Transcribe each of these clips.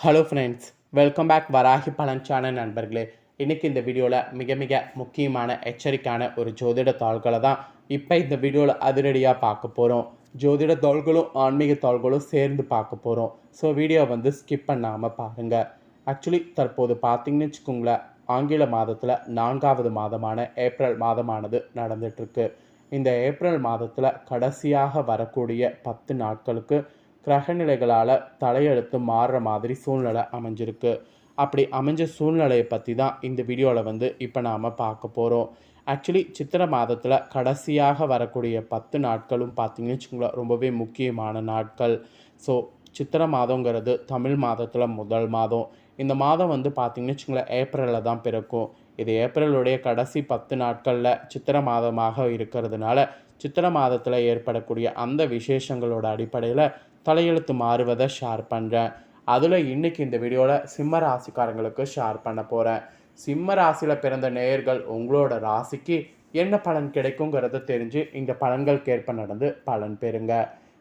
Hello friends welcome back Varahi பழஞ்சான நண்பர்களே. இன்றைக்கி இந்த வீடியோவில் மிக மிக முக்கியமான எச்சரிக்கையான ஒரு ஜோதிட தாள்களை தான் இப்போ இந்த வீடியோவில் அதிரடியாக பார்க்க போகிறோம் ஜோதிட தாள்களும் ஆன்மீக தாள்களும் சேர்ந்து பார்க்க போகிறோம் ஸோ வீடியோ வந்து ஸ்கிப் பண்ணாமல் பாருங்கள் ஆக்சுவலி தற்போது பார்த்திங்கன்னு வச்சுக்கோங்களேன் ஆங்கில மாதத்தில் நான்காவது மாதமான ஏப்ரல் மாதமானது நடந்துகிட்ருக்கு இந்த ஏப்ரல் மாதத்தில் கடைசியாக வரக்கூடிய பத்து நாட்களுக்கு கிரகநிலைகளால் தலையெடுத்து மாறுற மாதிரி சூழ்நிலை அமைஞ்சிருக்கு. அப்படி அமைஞ்ச சூழ்நிலையை பற்றி தான் இந்த வீடியோவில் வந்து இப்போ நாம் பார்க்க போகிறோம் ஆக்சுவலி சித்திரை மாதத்தில் கடைசியாக வரக்கூடிய பத்து நாட்களும் பார்த்தீங்கன்னு வச்சுக்கோங்களேன் ரொம்பவே முக்கியமான நாட்கள். ஸோ சித்திரை மாதங்கிறது தமிழ் மாதத்தில் முதல் மாதம். இந்த மாதம் வந்து பார்த்திங்கன்னு வச்சுங்களேன் ஏப்ரலில் தான் பிறக்கும். இது ஏப்ரலுடைய கடைசி பத்து நாட்களில் சித்திரை மாதமாக இருக்கிறதுனால சித்திரை மாதத்தில் ஏற்படக்கூடிய அந்த விசேஷங்களோட அடிப்படையில் தலையெழுத்து மாறுவதை ஷேர் பண்ணுறேன் அதில் இன்றைக்கி இந்த வீடியோவில் சிம்ம ராசிக்காரங்களுக்கு ஷேர் பண்ண போகிறேன் சிம்ம ராசியில் பிறந்த நேயர்கள் உங்களோட ராசிக்கு என்ன பலன் கிடைக்குங்கிறத தெரிஞ்சு இந்த பலன்களுக்கேற்ப நடந்து பலன் பெறுங்க.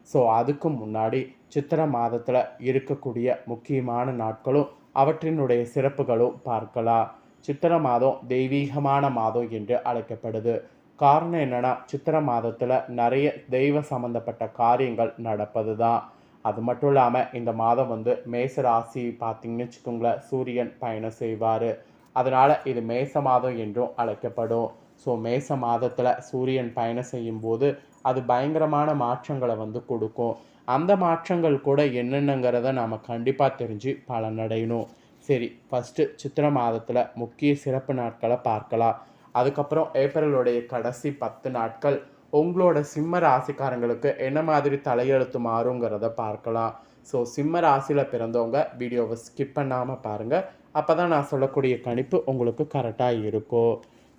ஸோ அதுக்கு முன்னாடி சித்திரை மாதத்தில் இருக்கக்கூடிய முக்கியமான நாட்களும் அவற்றினுடைய சிறப்புகளும் பார்க்கலாம். சித்திரை மாதம் தெய்வீகமான மாதம் என்று அழைக்கப்படுது. காரணம் என்னென்னா சித்திரை மாதத்தில் நிறைய தெய்வ சம்மந்தப்பட்ட காரியங்கள் நடப்பது தான் அது மட்டும் இல்லாமல் இந்த மாதம் வந்து மேச ராசி பார்த்திங்கன்னு வச்சுக்கோங்களேன் சூரியன் பயணம் செய்வார். அதனால் இது மேச மாதம் என்றும் அழைக்கப்படும். ஸோ மேச மாதத்தில் சூரியன் பயணம் செய்யும்போது அது பயங்கரமான மாற்றங்களை வந்து கொடுக்கும். அந்த மாற்றங்கள் கூட என்னென்னங்கிறத நாம் கண்டிப்பாக தெரிஞ்சு பலனடையணும். சரி ஃபஸ்ட்டு சித்திர மாதத்தில் முக்கிய சிறப்பு நாட்களை பார்க்கலாம். அதுக்கப்புறம் ஏப்ரலுடைய கடைசி பத்து நாட்கள் உங்களோட சிம்ம ராசிக்காரங்களுக்கு என்ன மாதிரி தலையெழுத்து மாறுங்கிறத பார்க்கலாம். ஸோ சிம்ம ராசியில் பிறந்தவங்க வீடியோவை ஸ்கிப் பண்ணாமல் பாருங்கள் அப்போ தான் நான் சொல்லக்கூடிய கணிப்பு உங்களுக்கு கரெக்டாக இருக்கும்.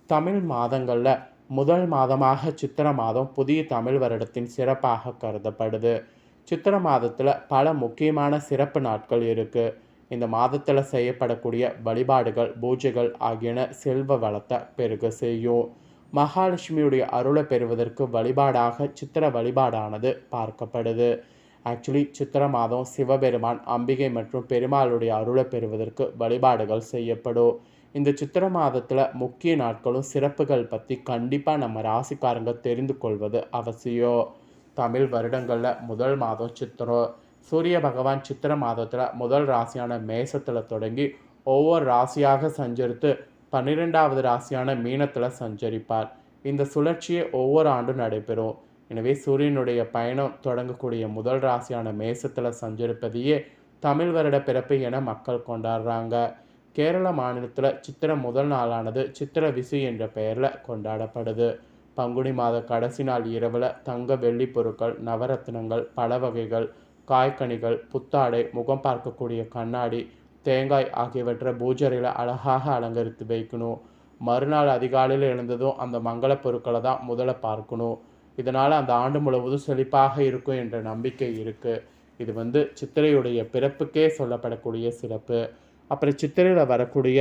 தமிழ் மாதங்களில் முதல் மாதமாக சித்திர மாதம் புதிய தமிழ் வருடத்தின் சிறப்பாக கருதப்படுது. சித்திர மாதத்தில் பல முக்கியமான சிறப்பு நாட்கள் இருக்குது இந்த மாதத்தில் செய்யப்படக்கூடிய வழிபாடுகள் பூஜைகள் ஆகியன செல்வ வளத்தை பெருக செய்யும். மகாலட்சுமியுடைய அருளை பெறுவதற்கு வழிபாடாக சித்திர வழிபாடானது பார்க்கப்படுது. ஆக்சுவலி சித்திர மாதம் சிவபெருமான் அம்பிகை மற்றும் பெருமாளுடைய அருளை பெறுவதற்கு வழிபாடுகள் செய்யப்படும். இந்த சித்திர மாதத்தில் முக்கிய நாட்களும் சிறப்புகள் பற்றி கண்டிப்பாக நம்ம ராசிக்காரங்க தெரிந்து கொள்வது அவசியம். தமிழ் வருடங்களில் முதல் மாதம் சித்திரம் சூரிய பகவான் சித்திர மாதத்தில் முதல் ராசியான மேசத்தில் தொடங்கி ஒவ்வொரு ராசியாக சஞ்சரித்து பன்னிரெண்டாவது ராசியான மீனத்தில் சஞ்சரிப்பார். இந்த சுழற்சியை ஒவ்வொரு ஆண்டும் நடைபெறும். எனவே சூரியனுடைய பயணம் தொடங்கக்கூடிய முதல் ராசியான மேசத்தில் சஞ்சரிப்பதையே தமிழ் வருட பிறப்பு என மக்கள் கொண்டாடுறாங்க. கேரள மாநிலத்தில் சித்திர முதல் நாளானது சித்திர விசு என்ற பெயரில் கொண்டாடப்படுது. பங்குனி மாத கடைசி நாள் இரவில் தங்க வெள்ளி பொருட்கள் நவரத்னங்கள் பல வகைகள் காய்கனிகள் புத்தாடை முகம் பார்க்கக்கூடிய கண்ணாடி தேங்காய் ஆகியவற்றை பூஜரையில் அழகாக அலங்கரித்து வைக்கணும். மறுநாள் அதிகாலையில் எழுந்ததும் அந்த மங்கள பொருட்களை தான் முதல்ல பார்க்கணும். இதனால் அந்த ஆண்டு முழுவதும் செழிப்பாக இருக்கும் என்ற நம்பிக்கை இருக்குது இது வந்து சித்திரையுடைய பிறப்புக்கே சொல்லப்படக்கூடிய சிறப்பு. அப்புறம் சித்திரையில் வரக்கூடிய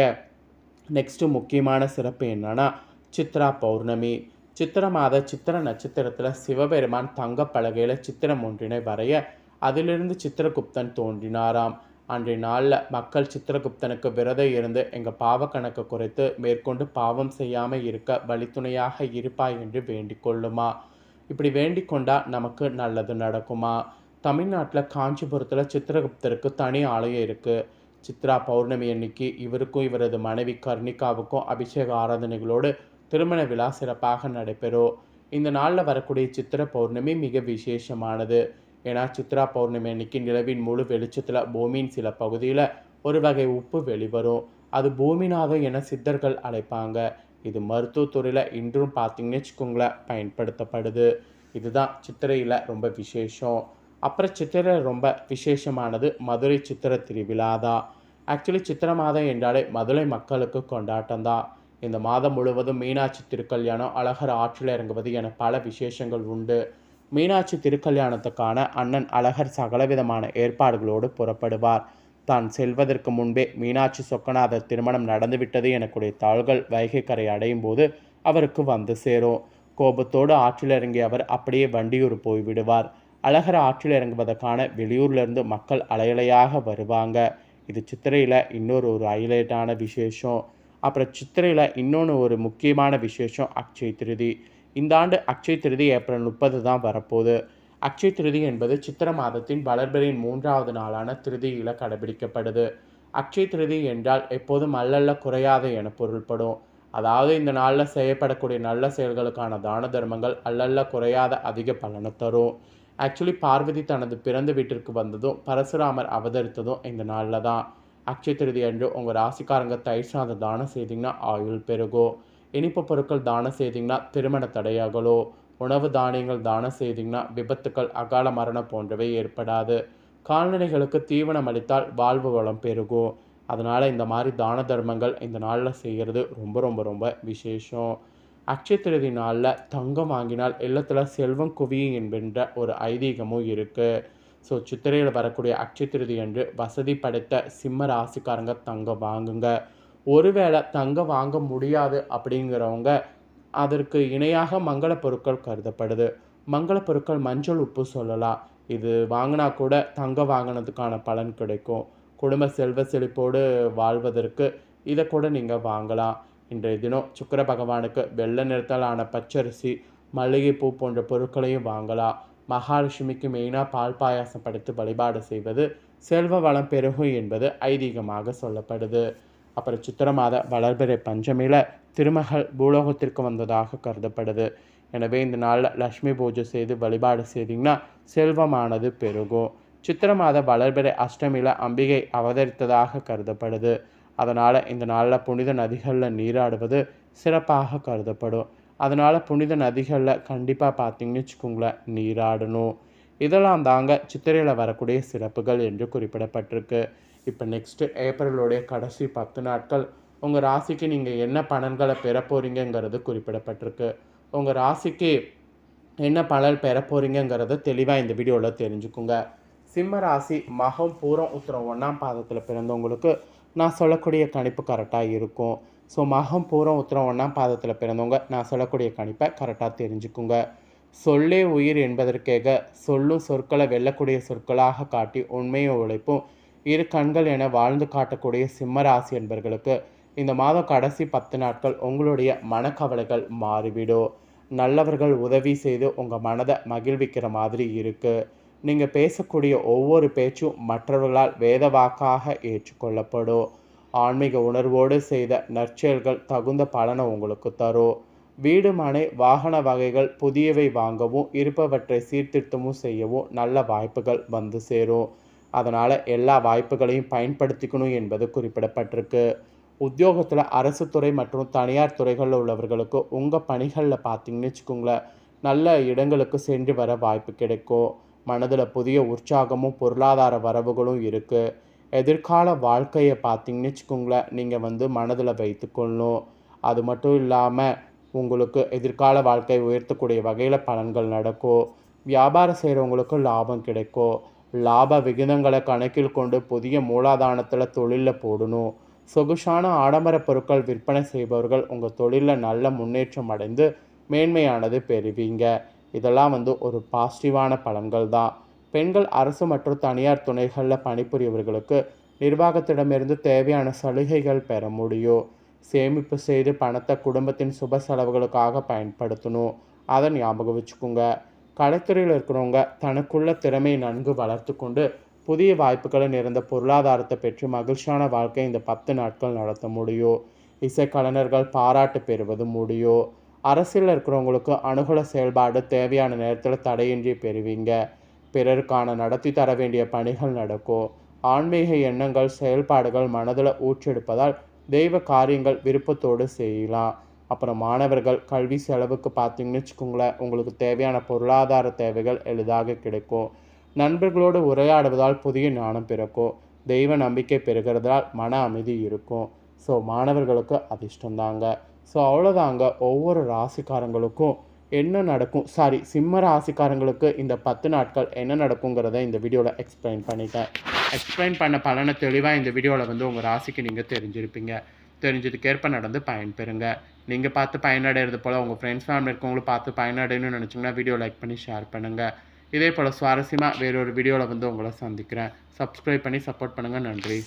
நெக்ஸ்ட்டு முக்கியமான சிறப்பு என்னன்னா சித்ரா பௌர்ணமி. சித்திர மாத சித்திர நட்சத்திரத்தில் சிவபெருமான் தங்கப்பலகையில் சித்திரம் ஒன்றினை வரைய அதிலிருந்து சித்திரகுப்தன் தோன்றினாராம். அன்றைய நாளில் மக்கள் சித்திரகுப்தனுக்கு விரதம் இருந்து எங்கள் பாவ கணக்கு குறைத்து மேற்கொண்டு பாவம் செய்யாமல் இருக்க வழித்துணையாக இருப்பாய் என்று வேண்டிக் கொள்ளுமா? இப்படி வேண்டிக்கொண்டால் நமக்கு நல்லது நடக்குமா? தமிழ்நாட்டில் காஞ்சிபுரத்தில் சித்திரகுப்தருக்கு தனி ஆலயம் இருக்குது சித்ரா பௌர்ணமி அன்னைக்கு இவருக்கும் இவரது மனைவி கர்ணிகாவுக்கும் அபிஷேக ஆராதனைகளோடு திருமண விழா சிறப்பாக நடைபெறும். இந்த நாளில் வரக்கூடிய சித்திர பௌர்ணமி மிக விசேஷமானது. ஏன்னா சித்ரா பௌர்ணமி அன்னைக்கு நிலவின் முழு வெளிச்சத்தில் பூமியின் சில பகுதியில் ஒரு வகை உப்பு வெளிவரும். அது பூமிநாதம் என சித்தர்கள் அழைப்பாங்க. இது மருத்துவத்துறையில் இன்றும் பார்த்தீங்கன்னு வச்சுக்கோங்களேன் பயன்படுத்தப்படுது. இதுதான் சித்திரையில் ரொம்ப விசேஷம். அப்புறம் சித்திரை ரொம்ப விசேஷமானது மதுரை சித்திர திருவிழா தான். ஆக்சுவலி சித்திரை மாதம் என்றாலே மதுரை மக்களுக்கு கொண்டாட்டம் தான். இந்த மாதம் முழுவதும் மீனாட்சி திருக்கல்யாணம் அழகர் ஆற்றில் இறங்குவது என பல விசேஷங்கள் உண்டு. மீனாட்சி திருக்கல்யாணத்துக்கான அண்ணன் அழகர் சகலவிதமான ஏற்பாடுகளோடு புறப்படுவார். தான் செல்வதற்கு முன்பே மீனாட்சி சொக்கநாதர் திருமணம் நடந்துவிட்டது எனக்குடைய தாள்கள் வைகை கரை அடையும் போது அவருக்கு வந்து சேரும். கோபத்தோடு ஆற்றில் இறங்கிய அவர் அப்படியே வண்டியூர் போய்விடுவார் அழகர் ஆற்றில் இறங்குவதற்கான வெளியூர்லேருந்து மக்கள் அலையலையாக வருவாங்க. இது சித்திரையில் இன்னொரு ஒரு ஹைலைட்டான விசேஷம். அப்புறம் சித்திரையில் இன்னொன்று ஒரு முக்கியமான விசேஷம் அக்ஷய திருதி. இந்த ஆண்டு அக்ஷய திருதி ஏப்ரல் முப்பது தான் வரப்போகுது. அக்ஷய திருதி என்பது சித்திர மாதத்தின் வளர்பிறையின் மூன்றாவது நாளான திருதியில் கடைபிடிக்கப்படுது. அக்ஷய திருதி என்றால் எப்போதும் அல்லல்ல குறையாது என பொருள்படும். அதாவது இந்த நாளில் செய்யப்படக்கூடிய நல்ல செயல்களுக்கான தான தர்மங்கள் அல்லல்ல குறையாத அதிக பலனை தரும். ஆக்சுவலி பார்வதி தனது பிறந்த வீட்டிற்கு வந்ததும் பரசுராமர் அவதரித்ததும் இந்த நாளில் தான். அக்ஷய திருதி அன்று உங்கள் ராசிக்காரங்க தயிர் சாதம் தானம் செய்தீங்கன்னா ஆயுள் பெருகும். இனிப்பு பொருட்கள் தானம் செய்தீங்கன்னா திருமண தடையாகலோ உணவு தானியங்கள் தானம் செய்தீங்கன்னா விபத்துக்கள் அகால மரணம் போன்றவை ஏற்படாது. கால்நடைகளுக்கு தீவனம் அளித்தால் வாழ்வு வளம் பெருகும். அதனால் இந்த மாதிரி தான தர்மங்கள் இந்த நாளில் செய்கிறது ரொம்ப ரொம்ப ரொம்ப விசேஷம். அக்ஷய திருதி நாளில் தங்கம் வாங்கினால் இல்லத்தில் செல்வம் குவியும் என்கின்ற ஒரு ஐதீகமும் இருக்குது ஸோ சித்திரையில் வரக்கூடிய அக்ஷய திருதி அன்று வசதி படைத்த சிம்ம ராசிக்காரங்க தங்கம் வாங்குங்க. ஒருவேளை தங்கம் வாங்க முடியாது அப்படிங்கிறவங்க அதற்கு இணையாக மங்கள பொருட்கள் கருதப்படுது. மங்கள பொருட்கள் மஞ்சள் உப்பு சொல்லலாம். இது வாங்கினா கூட தங்கம் வாங்கினதுக்கான பலன் கிடைக்கும். குடும்ப செல்வ செழிப்போடு வாழ்வதற்கு இதை கூட நீங்கள் வாங்கலாம். இன்றைய தினம் சுக்கர பகவானுக்கு வெள்ளை நிறத்தாலான பச்சரிசி மல்லிகைப்பூ போன்ற பொருட்களையும் வாங்கலாம். மகாலட்சுமிக்கு மெயினாக பால் பாயாசம் படைத்து வழிபாடு செய்வது செல்வ வளம் பெருகும் என்பது ஐதீகமாக சொல்லப்படுது. அப்புறம் சித்திர மாத வளர்பிறை பஞ்சமியில் திருமகள் பூலோகத்திற்கு வந்ததாக கருதப்படுது. எனவே இந்த நாளில் லக்ஷ்மி பூஜை செய்து வழிபாடு செய்தீங்கன்னா செல்வமானது பெருகும். சித்திர மாத வளர்பிறை அஷ்டமியில் அம்பிகை அவதரித்ததாக கருதப்படுது. அதனால் இந்த நாளில் புனித நதிகளில் நீராடுவது சிறப்பாக கருதப்படும். அதனால் புனித நதிகளில் கண்டிப்பாக பார்த்தீங்கன்னு வச்சுக்கோங்களேன் நீராடணும். இதெல்லாம் தாங்க சித்திரையில் வரக்கூடிய சிறப்புகள் என்று குறிப்பிடப்பட்டிருக்கு. இப்போ நெக்ஸ்ட்டு ஏப்ரலுடைய கடைசி பத்து நாட்கள் உங்கள் ராசிக்கு நீங்கள் என்ன பலன்களை பெற போகிறீங்கிறது குறிப்பிடப்பட்டிருக்கு. உங்கள் ராசிக்கு என்ன பலன் பெற போகிறீங்கிறத தெளிவாக இந்த வீடியோவில் தெரிஞ்சுக்குங்க. சிம்ம ராசி மகம் பூரம் உத்திரம் ஒன்றாம் பாதத்தில் பிறந்தவங்களுக்கு நான் சொல்லக்கூடிய கணிப்பு கரெக்டாக இருக்கும். ஸோ மகம் பூரம் உத்திரம் ஒன்றாம் பாதத்தில் பிறந்தவங்க நான் சொல்லக்கூடிய கணிப்பை கரெக்டாக தெரிஞ்சுக்குங்க. சொல்லே உயிர் என்பதற்கேக சொல்லும் சொற்களை வெல்லக்கூடிய சொற்களாக காட்டி உண்மையை உழைப்பும் இரு கண்கள் என வாழ்ந்து காட்டக்கூடிய சிம்மராசி என்பர்களுக்கு இந்த மாதம் கடைசி பத்து நாட்கள் உங்களுடைய மனக்கவலைகள் மாறிவிடும். நல்லவர்கள் உதவி செய்து உங்கள் மனதை மகிழ்விக்கிற மாதிரி இருக்குது நீங்கள் பேசக்கூடிய ஒவ்வொரு பேச்சும் மற்றவர்களால் வேத வாக்காக ஏற்றுக்கொள்ளப்படும். ஆன்மீக உணர்வோடு செய்த நற்செயல்கள் தகுந்த பலனை உங்களுக்கு தரும். வீடு மனை வாகன வகைகள் புதியவை வாங்கவும் இருப்பவற்றை சீர்திருத்தமும் செய்யவும் நல்ல வாய்ப்புகள் வந்து சேரும். அதனால் எல்லா வாய்ப்புகளையும் பயன்படுத்திக்கணும் என்பது குறிப்பிடப்பட்டிருக்கு. உத்தியோகத்தில் அரசு துறை மற்றும் தனியார் துறைகளில் உள்ளவர்களுக்கு உங்கள் பணிகளில் பார்த்தீங்கன்னு வச்சுக்கோங்களேன் நல்ல இடங்களுக்கு சென்று வர வாய்ப்பு கிடைக்கும். மனதில் புதிய உற்சாகமும் பொருளாதார வரவுகளும் இருக்குது எதிர்கால வாழ்க்கையை பார்த்தீங்கன்னு வச்சுக்கோங்களேன் நீங்கள் வந்து மனதில் வைத்துக்கொள்ளணும் அது மட்டும் இல்லாமல் உங்களுக்கு எதிர்கால வாழ்க்கை உயர்த்தக்கூடிய வகையில் பலன்கள் நடக்கும். வியாபாரம் செய்கிறவங்களுக்கு லாபம் கிடைக்கும். லாப விகிதங்களை கணக்கில் கொண்டு புதிய மூலாதானத்தில் தொழிலில் போடணும். சொகுசான ஆடம்பர பொருட்கள் விற்பனை செய்பவர்கள் உங்கள் தொழிலில் நல்ல முன்னேற்றம் அடைந்து மேன்மையானது பெறுவீங்க. இதெல்லாம் வந்து ஒரு பாசிட்டிவான பலன்கள் தான். பெண்கள் அரசு மற்றும் தனியார் துணைகளில் பணிபுரியவர்களுக்கு நிர்வாகத்திடமிருந்து தேவையான சலுகைகள் பெற முடியும். சேமிப்பு செய்து பணத்தை குடும்பத்தின் சுப செலவுகளுக்காக பயன்படுத்தணும். அதை ஞாபகம் வச்சுக்கோங்க. கலைத்துறையில் இருக்கிறவங்க தனக்குள்ள திறமையை நன்கு வளர்த்து கொண்டு புதிய வாய்ப்புகளை நிறைந்த பொருளாதாரத்தை பெற்று மகிழ்ச்சியான வாழ்க்கை இந்த பத்து நாட்கள் நடத்த முடியும். இசைக்கலைஞர்கள் பாராட்டு பெறுவது முடியும். அரசியலில் இருக்கிறவங்களுக்கு அனுகூல செயல்பாடு தேவையான நேரத்தில் தடையின்றி பெறுவீங்க. பிறருக்கான நடத்தி தர வேண்டிய பணிகள் நடக்கும். ஆன்மீக எண்ணங்கள் செயல்பாடுகள் மனதில் ஊற்றெடுப்பதால் தெய்வ காரியங்கள் விருப்பத்தோடு செய்யலாம். அப்புறம் மாணவர்கள் கல்வி செலவுக்கு பார்த்தீங்கன்னு வச்சுக்கோங்களேன் உங்களுக்கு தேவையான பொருளாதார தேவைகள் எளிதாக கிடைக்கும். நண்பர்களோடு உரையாடுவதால் புதிய ஞானம் பிறக்கும். தெய்வ நம்பிக்கை பெறுகிறதால் மன அமைதி இருக்கும். ஸோ மாணவர்களுக்கு அதிர்ஷ்டந்தாங்க ஸோ அவ்வளோதாங்க ஒவ்வொரு ராசிக்காரங்களுக்கும் என்ன நடக்கும்? சாரி சிம்ம ராசிக்காரங்களுக்கு இந்த பத்து நாட்கள் என்ன நடக்குங்கிறத இந்த வீடியோவில் எக்ஸ்பிளைன் பண்ணிட்டேன். எக்ஸ்பிளைன் பண்ண பலனை தெளிவாக இந்த வீடியோவில் வந்து உங்கள் ராசிக்கு நீங்கள் தெரிஞ்சிருப்பீங்க. தெரிஞ்சதுக்கேற்ப நடந்து பயன்பெறுங்க. நீங்கள் பார்த்து பயனடைகிறது போல் உங்கள் ஃப்ரெண்ட்ஸ் ஃபேமிலி இருக்கவங்களும் பார்த்து பயனடையணும்னு நினச்சிங்கன்னா வீடியோ லைக் பண்ணி ஷேர் பண்ணுங்கள் இதே போல் சுவாரஸ்யமாக வேறொரு வீடியோவில் வந்து உங்களை சந்திக்கிறேன். சப்ஸ்கிரைப் பண்ணி சப்போர்ட் பண்ணுங்கள் நன்றி.